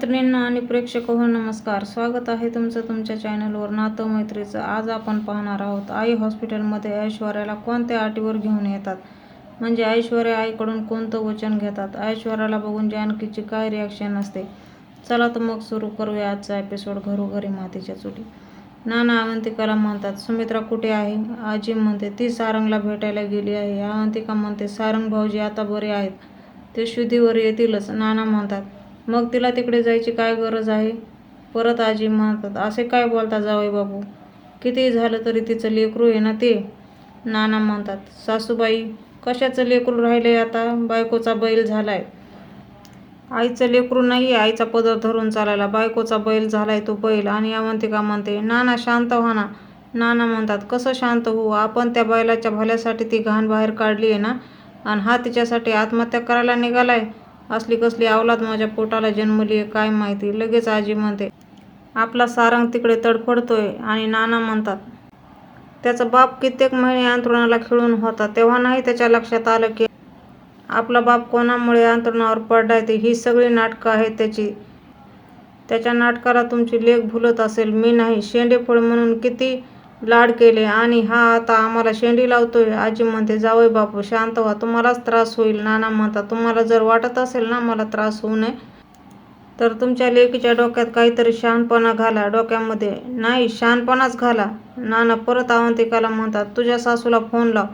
मैत्रिणींना आणि प्रेक्षक हो नमस्कार. स्वागत आहे तुमचं तुमच्या चॅनलवर नातं मैत्रीचं. आज आपण पाहणार आहोत आई हॉस्पिटलमध्ये ऐश्वर्याला कोणत्या अटीवर घेऊन येतात? म्हणजे ऐश्वर्या आईकडून कोणतं वचन घेतात? ऐश्वर्याला बघून जानकीची काय रिॲक्शन असते? चला तर मग सुरू करूया आजचा एपिसोड घरोघरी मातीच्या चुली. नाना अवंतिकाला म्हणतात सुमित्रा कुठे आहे? आजी म्हणते ती सारंगला भेटायला गेली आहे. अवंतिका म्हणते सारंग भाऊजी आता बरे आहेत. ते शुद्धीवर येतीलच. नाना म्हणतात मग तिला तिकडे जायची काय गरज आहे? परत आजी म्हणतात असे काय बोलता जावई बाबू? कितीही झालं तरी तिचं लेकरू आहे ना ते? नाना म्हणतात सासूबाई कशाचं लेकरू राहिले आता? बायकोचा बैल झालाय. आईचं लेकरू नाही आहे आईचा पदर धरून चालायला. बायकोचा बैल झालाय तो बैल. आणि अवंतिका म्हणते नाना शांत व्हा ना. नाना म्हणतात कसं शांत होऊ? आपण त्या बैलाच्या भल्यासाठी ती घाण बाहेर काढली आहे ना? आणि हा तिच्यासाठी आत्महत्या करायला निघालाय? असली कसली अवलाद माझ्या पोटाला जन्मली आहे काय माहिती? लगेच आजी म्हणते आपला सारंग तिकडे तडफडतोय आणि नाना म्हणतात त्याचा बाप कित्येक महिने अंतरुणाला खिळून होता. तेव्हा नाही त्याच्या लक्षात आलं की आपला बाप कोणामुळे अंतरुणावर पडलाय ते ही सगळी नाटकं आहेत त्याची. त्याच्या नाटकाला तुमची लेख भुलत असेल. मी नाही. शेंडेफळ म्हणून किती लाड केले. आणि हा आता आम्हाला शेंडी लावतोय. आजी म्हणते जावई बापू शांत व्हा. तुम्हालाच त्रास होईल. नाना म्हणतात तुम्हाला जर वाटत असेल ना मला त्रास होऊ नये तर तुमच्या लेकीच्या डोक्यात काहीतरी शहाणपणा घाला. डोक्यामध्ये नाही शहाणपणाच घाला. नाना परत अवंतिकाला म्हणतात तुझ्या सासूला फोन लाव.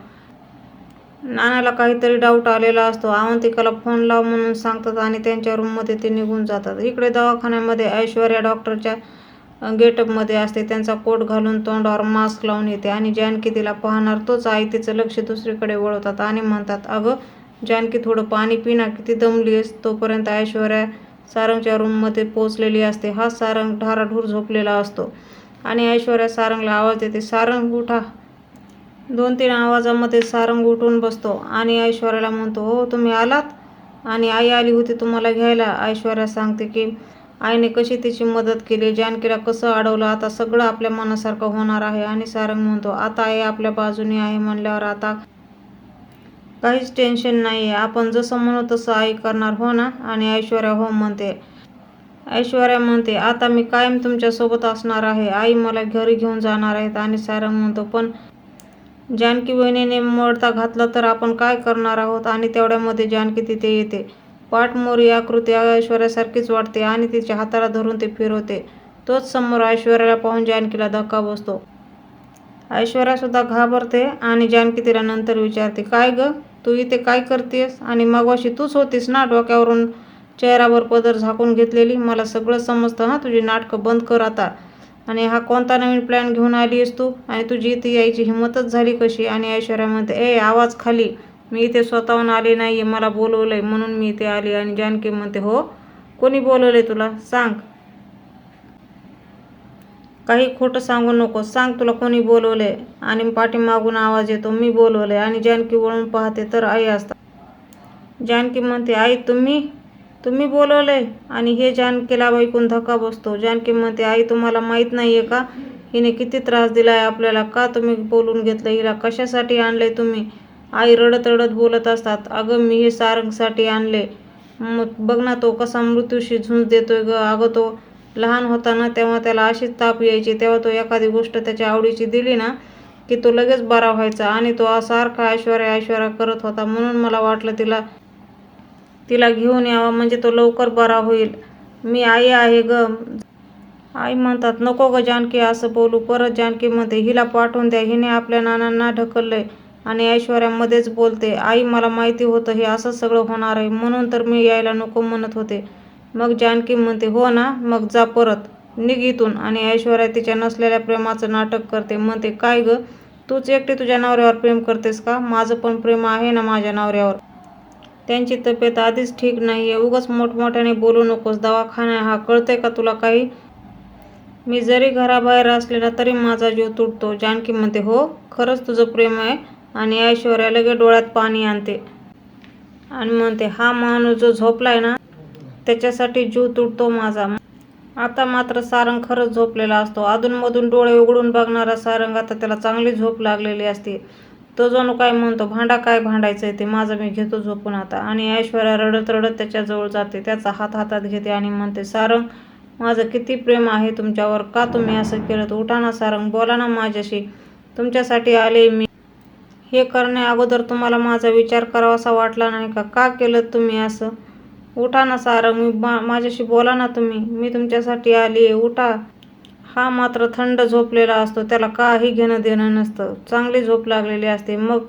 नानाला काहीतरी डाऊट आलेला असतो. अवंतिकाला फोन लाव म्हणून सांगतात आणि त्यांच्या रूममध्ये ते निघून जातात. इकडे दवाखान्यामध्ये ऐश्वर्या डॉक्टरच्या गेटअपमध्ये असते. त्यांचा कोट घालून तोंडावर मास्क लावून येते आणि जानकी तिला पाहणार. तोच आई तिचं लक्ष दुसरीकडे वळवतात आणि म्हणतात अगं जानकी थोडं पाणी पिना किती दमलीस तोपर्यंत ऐश्वर्या सारंगच्या रूममध्ये पोचलेली असते. हा सारंग ढाराढूर झोपलेला असतो आणि ऐश्वर्या सारंगला आवाज देते सारंग उठा. दोन तीन आवाजामध्ये सारंग उठून बसतो आणि ऐश्वर्याला म्हणतो हो तुम्ही आलात? आणि आई आली होती तुम्हाला घ्यायला. ऐश्वर्या सांगते की आईने कशी तिची मदत केली जानकीला कसं अडवलं आता सगळं आपल्या मनासारखं होणार आहे आणि सारंग म्हणतो आता आई आपल्या बाजूने आहे म्हणल्यावर आता काहीच टेन्शन नाही आहे आपण जसं म्हणू तसं आई करणार हो ना? आणि ऐश्वर्या हो म्हणते. ऐश्वर्या म्हणते आता मी कायम तुमच्यासोबत असणार आहे. आई मला घरी घेऊन जाणार आहेत. आणि सारंग म्हणतो पण जानकी वहिनीने मोडता घातला तर आपण काय करणार आहोत? आणि तेवढ्यामध्ये जानकी तिथे येते. पाठमोरी आकृती ऐश्वर्यासारखीच वाटते आणि तिच्या हाताला धरून ते फिरवते. तोच समोर ऐश्वर्याला पाहून जानकीला धक्का बसतो. ऐश्वर्यासुद्धा घाबरते आणि जानकी तिला नंतर विचारते काय ग? तू इथे काय करतेस? आणि मगवाशी तूच होतीस ना? डोक्यावरून चेहऱ्यावर पदर झाकून घेतलेली? मला सगळं समजतं हां तुझी नाटकं बंद कर आता. आणि हा कोणता नवीन प्लॅन घेऊन आली आहेस तू? आणि तुझी इथे यायची हिंमतच झाली कशी? आणि ऐश्वर्या म्हणते ए आवाज खाली. मी इथे स्वतःहून आले नाही आहे मला बोलवलं आहे म्हणून मी इथे आली आणि जानकी म्हणते हो कोणी बोलवलं आहे तुला? सांग. काही खोटं सांगू नको सांग तुला कोणी बोलवलं आहे आणि पाठीमागून आवाज येतो मी बोलवलं आहे आणि जानकी वळून पाहते तर आई असतात जानकी म्हणते आई तुम्ही? तुम्ही बोलवले आणि हे जानकीला ऐकून धक्का बसतो. जानकी म्हणते आई तुम्हाला माहीत नाही आहे का? हिने किती त्रास दिला आहे आपल्याला? का तुम्ही बोलून घेतलं? हिला कशासाठी आणलं तुम्ही? आई रडत रडत बोलत असतात अगं मी हे सारंगसाठी आणले. मग बघ ना तो कसा मृत्यूशी झुंज देतोय ग. अगं तो लहान होता ना तेव्हा त्याला अशीच ताप यायची तेव्हा तो एखादी गोष्ट त्याच्या आवडीची दिली ना की तो लगेच बरा व्हायचा आणि तो सारखा ऐश्वर्या ऐश्वर्या करत होता. म्हणून मला वाटलं तिला तिला घेऊन यावा म्हणजे तो लवकर बरा होईल. मी आई आहे ग. आई म्हणतात नको ग जानकी असं बोलू. परत जानकी म्हणते हिला पाठवून द्या. हिने आपल्या नानांना ढकललंय. आणि ऐश्वर्यामध्येच बोलते आई मला माहिती होतं हे असं सगळं होणार आहे म्हणून तर मी यायला नको म्हणत होते. मग जानकी म्हणते हो ना मग जा परत निघ इथून. आणि ऐश्वर्या तिच्या नसलेल्या प्रेमाचं नाटक करते म्हणते काय ग तूच एकटी तुझ्या नवऱ्यावर प्रेम करतेस का? माझं पण प्रेम आहे ना माझ्या नवऱ्यावर. त्यांची तब्येत आधीच ठीक नाही आहे उगाच मोठमोठ्याने बोलू नकोस दवाखाना हा कळतंय का तुला काही? मी जरी घराबाहेर असलेला तरी माझा जीव तुटतो. जानकी म्हणते हो खरंच तुझं प्रेम आहे आणि ऐश्वर्या लगे डोळ्यात पाणी आणते. आणि म्हणते हा माणूस जो झोपलाय ना त्याच्यासाठी जीव तुटतो माझा. आता मात्र सारंग खरंच झोपलेला असतो. अधूनमधून डोळे उघडून बघणारा सारंग आता त्याला चांगली झोप लागलेली असते. तो जणू काय म्हणतो भांडा काय भांडायचंय ते माझं मी घेतो झोपून आता. आणि ऐश्वर्या रडत रडत त्याच्याजवळ जाते. त्याचा हात हातात घेते आणि म्हणते सारंग माझं किती प्रेम आहे तुमच्यावर. का तुम्ही असं केलं उठा ना सारंग बोला ना माझ्याशी. तुमच्यासाठी आले मी. हे करण्या अगोदर तुम्हाला माझा विचार करावासा वाटला नाही का? का केलं तुम्ही असं? उठा ना सारंग मी मा माझ्याशी बोला ना तुम्ही. मी तुमच्यासाठी आली आहे. उठा. हा मात्र थंड झोपलेला असतो. त्याला काही घेणं देणं नसतं. चांगली झोप लागलेली असते. मग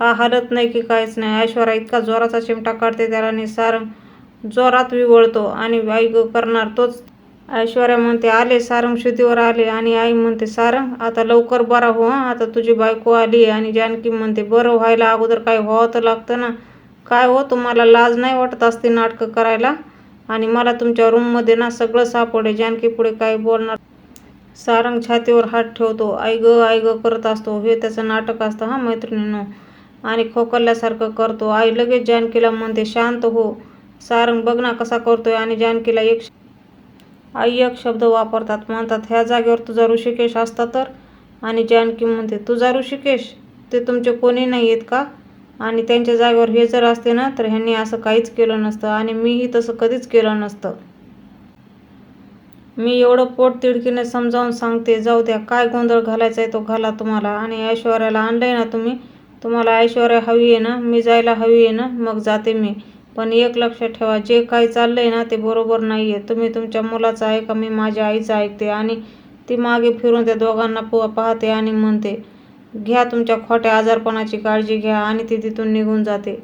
हा हलत नाही की काहीच नाही. ऐश्वर्या इतका जोराचा चिमटा काढते त्याला आणि सारंग जोरात विवळतो आणि आई करणार तोच ऐश्वर्या म्हणते आले सारंग शुद्धीवर आले आणि आई म्हणते सारंग आता लवकर बरा हो हां. आता तुझी बायको आली आहे आणि जानकी म्हणते बरं व्हायला अगोदर काय व्हावं तर लागतं ना. काय हो तुम्हाला लाज नाही वाटत असते नाटकं करायला? आणि मला तुमच्या रूममध्ये ना सगळं सापडे जानकी पुढे काय बोलणार? सारंग छातीवर हात ठेवतो. आई ग आई ग करत असतो. हे त्याचं नाटक असतं हां मैत्रिणीनो. आणि खोकल्ल्यासारखं करतो. आई लगेच जानकीला म्हणते शांत हो. सारंग बघ ना कसा करतोय. आणि जानकीला एक अय्यक शब्द वापरतात म्हणतात ह्या जागेवर तुझा ऋषिकेश असता तर? आणि जानकी म्हणते तुझा ऋषिकेश ते तुमचे कोणी नाही आहेत का? आणि त्यांच्या जागेवर हे जर असते ना तर ह्यांनी असं काहीच केलं नसतं आणि मीही तसं कधीच केलं नसतं. मी एवढं पोट तिडकीने समजावून सांगते जाऊ द्या काय गोंधळ घालायचा आहे तो घाला तुम्हाला. आणि ऐश्वर्याला आणलंय ना तुम्ही? तुम्हाला ऐश्वर्या हवी आहे ना? मी जायला हवी आहे ना? मग जाते मी. पण एक लक्षात ठेवा जे काही चाललं आहे ना ते बरोबर नाही आहे तुम्ही तुमच्या मुलाचं ऐका मी माझ्या आईचं ऐकते आणि ती मागे फिरून त्या दोघांना प पाहते आणि म्हणते घ्या तुमच्या खोट्या आजारपणाची काळजी घ्या आणि ती तिथून निघून जाते.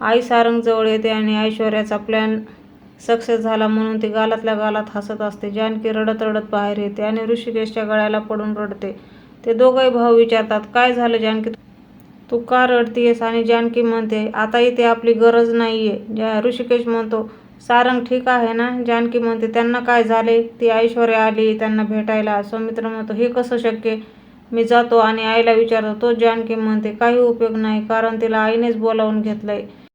आई सारंगजवळ येते आणि ऐश्वर्याचा प्लॅन सक्सेस झाला म्हणून ती गालातल्या गालात हसत असते. जानकी रडत रडत बाहेर येते आणि ऋषिकेशच्या गळ्याला पडून रडते. ते दोघंही भाऊ विचारतात काय झालं जानकी? तू का रडतीयस आणि जानकी म्हणते आता इथे आपली गरज नाही आहे ज्या ऋषिकेश म्हणतो सारंग ठीक आहे ना? जानकी म्हणते त्यांना काय झाले? ती ऐश्वर्या आली त्यांना भेटायला. सौमित्र म्हणतो हे कसं शक्य? मी जातो आणि आईला विचारतो. तो जानकी म्हणते काही उपयोग नाही कारण तिला आईनेच बोलावून घेतलंय.